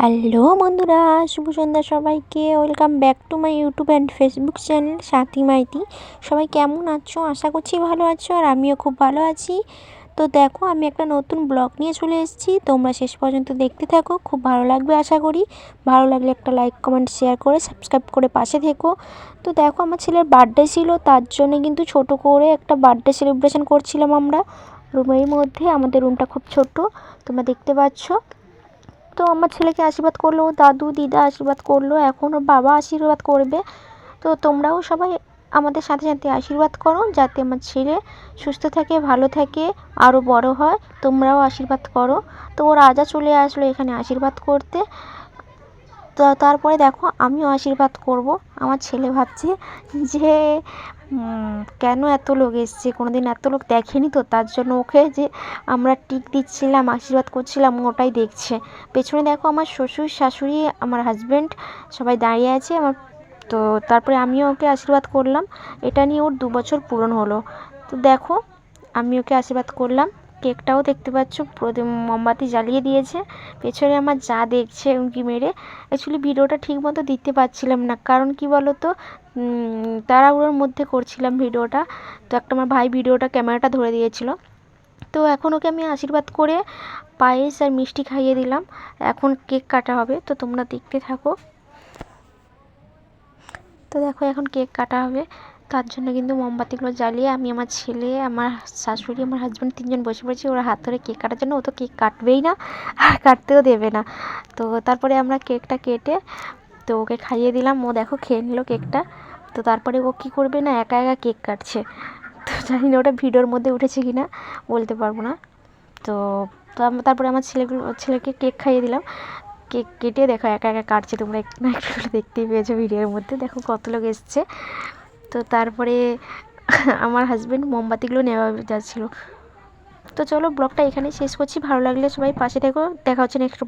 Hello বন্ধুরা, শুভ সন্ধ্যা সবাইকে। Welcome back to my YouTube and Facebook channel Sathi Maity. সবাই কেমন আছো? আশা করছি ভালো আছো আর আমিও খুব ভালো আছি। তো দেখো, আমি একটা নতুন ব্লগ নিয়ে চলে এসেছি। তোমরা শেষ পর্যন্ত দেখতে থাকো, খুব ভালো লাগবে আশা করি। ভালো লাগলে একটা লাইক কমেন্ট শেয়ার করে সাবস্ক্রাইব করে পাশে থেকো। তো দেখো, আমার ছেলের বার্থডে ছিল, তার জন্য কিন্তু ছোট করে একটা বার্থডে সেলিব্রেশন করছিলাম আমরা। রুমের মধ্যে, আমাদের রুমটা খুব ছোট, তোমরা দেখতে পাচ্ছ। আমার ছেলেকে আশীর্বাদ করল, দাদু, দিদা আশীর্বাদ করল, এখন ওর বাবা আশীর্বাদ করবে। তো তোমরাও সবাই আমাদের সাথে সাথে আশীর্বাদ করো, যাতে আমার ছেলে সুস্থ থাকে, ভালো থাকে আরও বড় হয়, তোমরাও আশীর্বাদ করো। তো ও রাজা চলে আসলো এখানে আশীর্বাদ করতে। তো তারপরে দেখো আমিও আশীর্বাদ করব। আমার ছেলে ভাবছে যে কেন এত লোক এসছে? কোনো দিন এত লোক দেখেনি তো? তার জন্য ওকে যে আমরা টিক দিচ্ছিলাম, আশীর্বাদ করছিলাম ওটাই দেখছে। পেছনে দেখো আমার শ্বশুর, শাশুড়ি, আমার হাজব্যান্ড সবাই দাঁড়িয়ে আছে। আমার, তো তারপরে আমিও ওকে আশীর্বাদ করলাম। এটা নিয়ে ওর দু বছর পূরণ হলো। তো দেখো, আমি ওকে আশীর্বাদ করলাম। কেকটাও দেখতে পাচ্ছ প্রদীপ মোমবাতি জ্বালিয়ে দিয়েছে। পেছনে আমার যা দেখছে উঁকি মেরে অ্যাকচুয়ালি ভিডিওটা ঠিক মতো দিতে পারছিলাম না। কারণ কি বলো তো তাড়াহুড়োর মধ্যে করছিলাম ভিডিওটা। তো একটা আমার ভাই ভিডিওটা, ক্যামেরাটা ধরে দিয়েছিল। তো এখন ওকে আমি আশীর্বাদ করে পায়েস আর মিষ্টি খাইয়ে দিলাম। এখন কেক কাটা হবে, তো তোমরা দেখতে থাকো। তো দেখো, এখন কেক কাটা হবে। তার জন্য কিন্তু মোমবাতিগুলো জ্বালিয়ে আমি আমার ছেলে, আমার শাশুড়ি, আমার হাজব্যান্ড তিনজন বসে পড়েছি। ওরা হাত ধরে কেক কাটার জন্য। ও তো কেক কাটবেই না, আর কাটতেও দেবে না। তো তারপরে আমরা কেকটা কেটে তো ওকে খাইয়ে দিলাম। ও দেখো খেয়ে নিল কেকটা তো তারপরে ও কী করবে না, একা একা কেক কাটছে। তো জানি না ওটা ভিডিওর মধ্যে উঠেছে কি না বলতে পারব না। তো তারপরে আমার ছেলেগুলো, ছেলেকে কেক খাইয়ে দিলাম। কেক কেটে দেখো একা একা কাটছে তোমরা একটু না একটু দেখতেই পেয়েছ ভিডিওর মধ্যে। দেখো কত লোক এসছে। তো তারপরে আমার হাজব্যান্ড মোমবাতিগুলো নেওয়া যাচ্ছিল। তো চলো ব্লগটা এখানেই শেষ করছি। ভালো লাগলে সবাই পাশে থেকো। দেখা হচ্ছে নেক্সট